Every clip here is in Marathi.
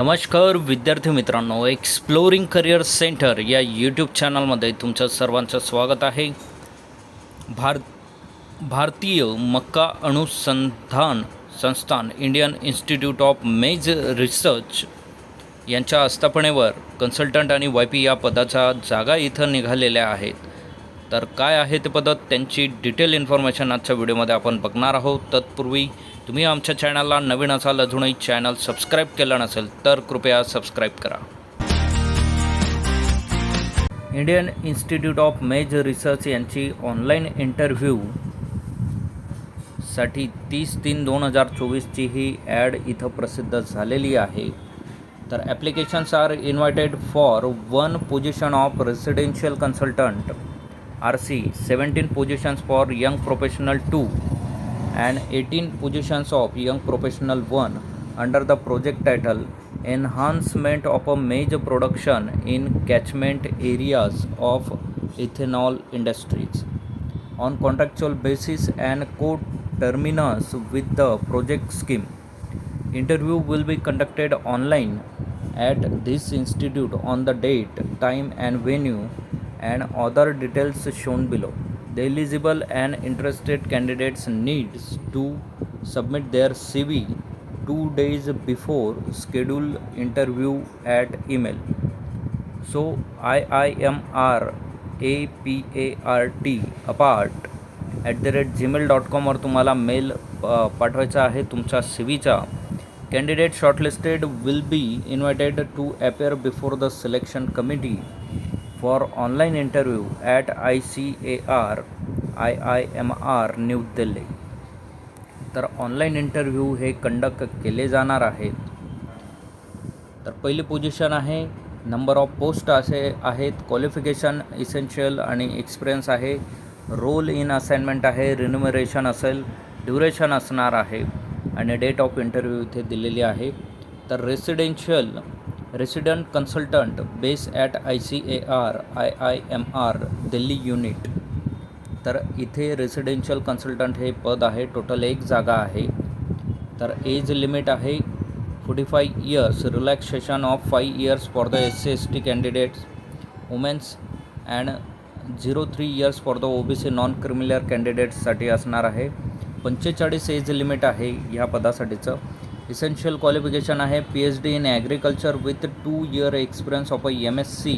नमस्कार विद्यार्थी मित्रांनो एक्सप्लोरिंग करिअर सेंटर या यूट्यूब चॅनलमध्ये तुमचं सर्वांचं स्वागत आहे. भार भारतीय मक्का अनुसंधान संस्थान Indian institute of maize research यांच्या आस्थापनेवर कन्सल्टंट आणि वाय पी या पदाच्या जागा इथं निघालेल्या आहेत. तर काय आहे ते पद्धत त्यांची डिटेल इन्फॉर्मेशन आजच्या व्हिडिओमध्ये आपण बघणार आहोत. तत्पूर्वी तुम्ही आमच्या चॅनलला नवीन असाल अजूनही चॅनल सबस्क्राईब केलं नसेल तर कृपया सबस्क्राईब करा. Indian institute of maize research यांची ऑनलाईन इंटरव्ह्यू साठी तीस तीन दोन हजार चोवीसची ही ॲड इथं प्रसिद्ध झालेली आहे. तर applications are invited for one position of residential consultant R C seventeen positions for young professional two and 18 positions of young professional 1 under the project title enhancement of a major production in catchment areas of ethanol industries. On contractual basis and co-terminus with the project scheme interview will be conducted online at this institute on the date time and venue and other details shown below the eligible and interested candidates needs to submit their cv two days before scheduled interview at email so iimr apart apart at the rate Gmail dot कॉमवर तुम्हाला मेल पाठवायचा आहे तुमच्या C व्हीचा candidate shortlisted will be invited to appear before the selection committee for online interview at I C A R I I M R New Delhi. तर ऑनलाईन इंटरव्ह्यू हे कंडक्ट केले जाणार आहेत तर पहिली पोझिशन आहे नंबर ऑफ पोस्ट असे आहेत क्वालिफिकेशन इसेन्शियल आणि एक्सपिरियन्स आहे. रोल इन असाइनमेंट आहे रिन्युमरेशन असेल ड्युरेशन असणार आहे. आणि डेट ऑफ इंटरव्ह्यू इथे दिलेली आहे. तर residential resident consultant base at I C A R I I M R Delhi unit. तर इथे रेसिडेन्शियल कन्सल्टंट हे पद आहे टोटल एक जागा आहे. तर एज लिमिट आहे forty five years relaxation of five years for the S C S T candidates womens and zero three years for the O B C non criminal कॅन्डिडेट्ससाठी असणार आहे. पंचेचाळीस एज लिमिट आहे ह्या पदासाठीचं. इसेन्शियल क्वालिफिकेशन आहे. P H D in agriculture with two year experience of a M S C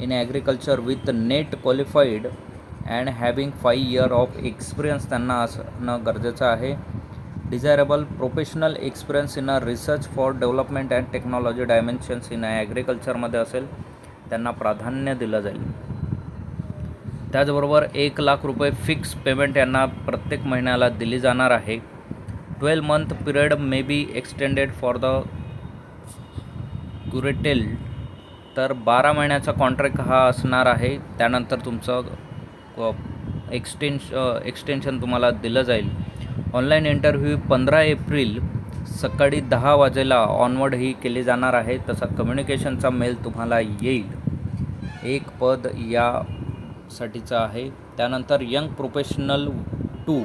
in agriculture with NET qualified and having five year of experience त्यांना असणं गरजेचं आहे. Desirable professional experience in a research for development and technology dimensions in ॲग्रिकल्चरमध्ये असेल त्यांना प्राधान्य दिलं जाईल. त्याचबरोबर एक लाख रुपये फिक्स पेमेंट यांना प्रत्येक महिन्याला दिली जाणार आहे. Twelve month period may be extended for the क्युरेटेल तर बारा महिन्याचा कॉन्ट्रॅक्ट हा असणार आहे. त्यानंतर तुमचं एक्सटेन्श एक्सटेन्शन तुम्हाला दिलं जाईल. ऑनलाईन इंटरव्ह्यू पंधरा एप्रिल सकाळी दहा वाजेला ऑनवर्ड ही केली जाणार आहे. तसा कम्युनिकेशनचा मेल तुम्हाला येईल. एक पद यासाठीचं आहे. त्यानंतर young professional two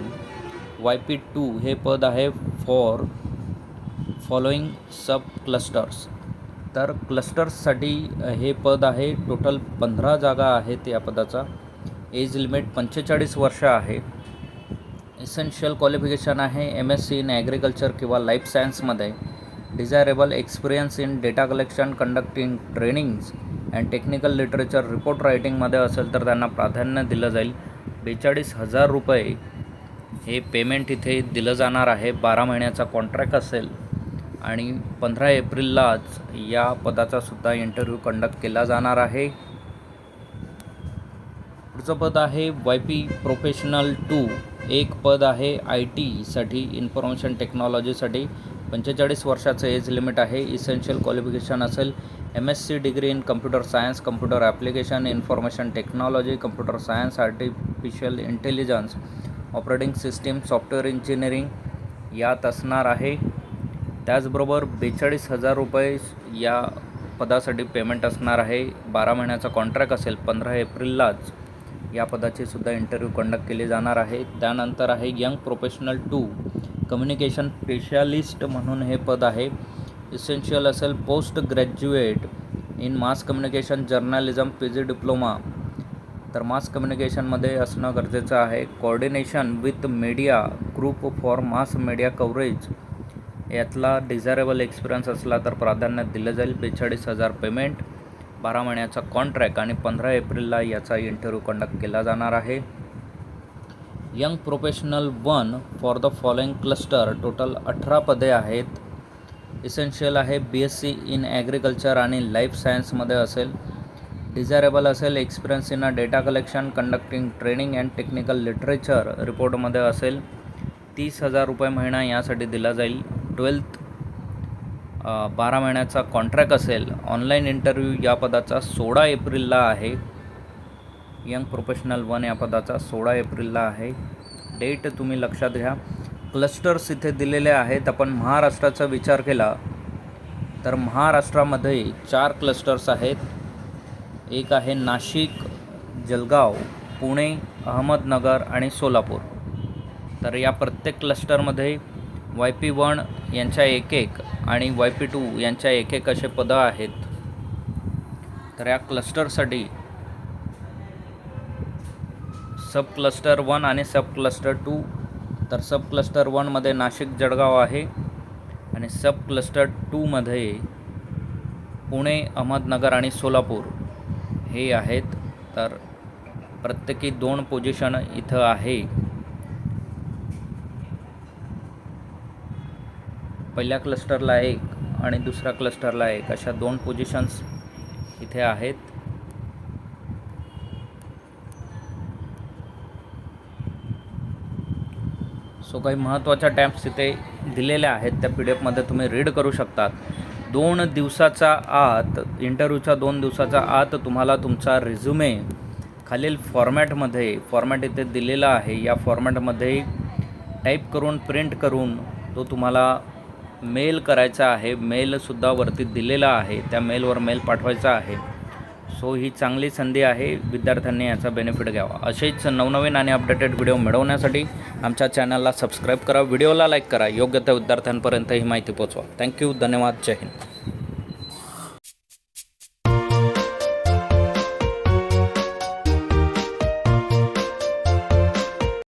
Y P two हे पद आहे फॉर फॉलोईंग सब क्लस्टर्स तर क्लस्टर्ससाठी हे पद आहे टोटल पंधरा जागा आहेत या पदाचा. एज लिमिट पंचेचाळीस वर्ष आहे. एसेन्शियल क्वालिफिकेशन आहे M S C in agriculture किंवा लाईफ सायन्समध्ये desirable experience in data collection conducting trainings and technical literature report रायटिंगमध्ये असेल तर त्यांना प्राधान्य दिलं जाईल. बेचाळीस हजार रुपये हे पेमेंट इथे दिलं जाणार आहे. बारा महिन्याचा कॉन्ट्रॅक्ट असेल आणि पंधरा एप्रिललाच या पदाचा सुद्धा इंटरव्ह्यू कंडक्ट केला जाणार आहे. पुढचं पद आहे वाय पी प्रोफेशनल टू एक पद आहे आय टीसाठी इन्फॉर्मेशन टेक्नॉलॉजीसाठी पंचेचाळीस वर्षाचं एज लिमिट आहे. इसेन्शियल क्वालिफिकेशन असेल. M S C degree in computer science computer application information technology computer science artificial intelligence operating system software engineering यात असणार आहे. त्याचबरोबर बेचाळीस हजार रुपये या पदासाठी पेमेंट असणार आहे. बारा महिन्याचा कॉन्ट्रॅक्ट असेल पंधरा एप्रिललाच या पदाची सुद्धा इंटरव्ह्यू कंडक्ट केली जाणार आहे. त्यानंतर आहे young professional two communication specialist म्हणून हे पद आहे. इसेन्शियल असेल post graduate in mass communication journalism P G diploma तर मास कम्युनिकेशनमध्ये असणं गरजेचं आहे. Coordination with media group for mass media coverage यातला डिझायरेबल एक्सपिरियन्स असला तर प्राधान्य दिलं जाईल. बेचाळीस हजार पेमेंट बारा महिन्याचा कॉन्ट्रॅक्ट आणि पंधरा एप्रिलला याचा इंटरव्ह्यू कंडक्ट केला जाणार आहे. Young professional one for the following cluster total अठरा पदे आहेत. इसेन्शियल आहे. B S C in agriculture आणि लाईफ सायन्समध्ये असेल. डिझायरेबल असेल experience in a data collection conducting training and technical literature रिपोर्टमध्ये असेल. तीस हजार रुपये महिना यासाठी दिला जाईल. ट्वेल्थ बारा महिन्याचा कॉन्ट्रॅक्ट असेल. ऑनलाईन इंटरव्ह्यू या पदाचा सोळा एप्रिलला आहे. यंग प्रोफेशनल वन या पदाचा सोळा एप्रिलला आहे. डेट तुम्ही लक्षात घ्या. क्लस्टर्स इथे दिलेले आहेत. आपण महाराष्ट्राचा विचार केला तर महाराष्ट्रामध्ये चार क्लस्टर्स आहेत. एक आहे नाशिक जळगाव पुणे अहमदनगर आणि सोलापूर. तर या प्रत्येक क्लस्टरमध्ये वाय पी वन यांच्या एक एक आणि वाय पी टू यांच्या एक एक असे पदं आहेत. तर या क्लस्टरसाठी सब क्लस्टर वन आणि सब क्लस्टर टू तर सब क्लस्टर वनमध्ये नाशिक जळगाव आहे आणि सब क्लस्टर टूमध्ये पुणे अहमदनगर आणि सोलापूर. हे आहेत तर प्रत्येकी दोन पोझिशन इथं आहे. पहिल्या क्लस्टरला एक आणि दुसऱ्या क्लस्टरला एक अशा दोन पोझिशन्स इथे आहेत. सो काही महत्त्वाच्या टॅप्स इथे दिलेल्या आहेत. त्या पी डी एफमध्ये तुम्ही रीड करू शकतात. दोन दिवसाचा आत इंटरव्ह्यूच्या दोन दिवसाचा आत तुम्हाला तुमचा रिझ्युमे खालील फॉर्मॅटमध्ये फॉर्मॅट इथे दिलेला आहे. या फॉर्मॅटमध्ये टाईप करून प्रिंट करून तो तुम्हाला मेल करायचा आहे. मेलसुद्धा वरती दिलेला आहे. त्या मेलवर मेल पाठवायचा आहे. सो ही चांगली संधी आहे. विद्यार्थ्यांनी याचा बेनिफिट घ्यावा. असेच नवनवीन आणि अपडेटेड व्हिडिओ मिळवण्यासाठी आमच्या चॅनलला सबस्क्राईब करा. व्हिडिओला लाईक करा. योग्य त्या विद्यार्थ्यांपर्यंत ही माहिती पोचवा थँक्यू धन्यवाद. जय हिंद.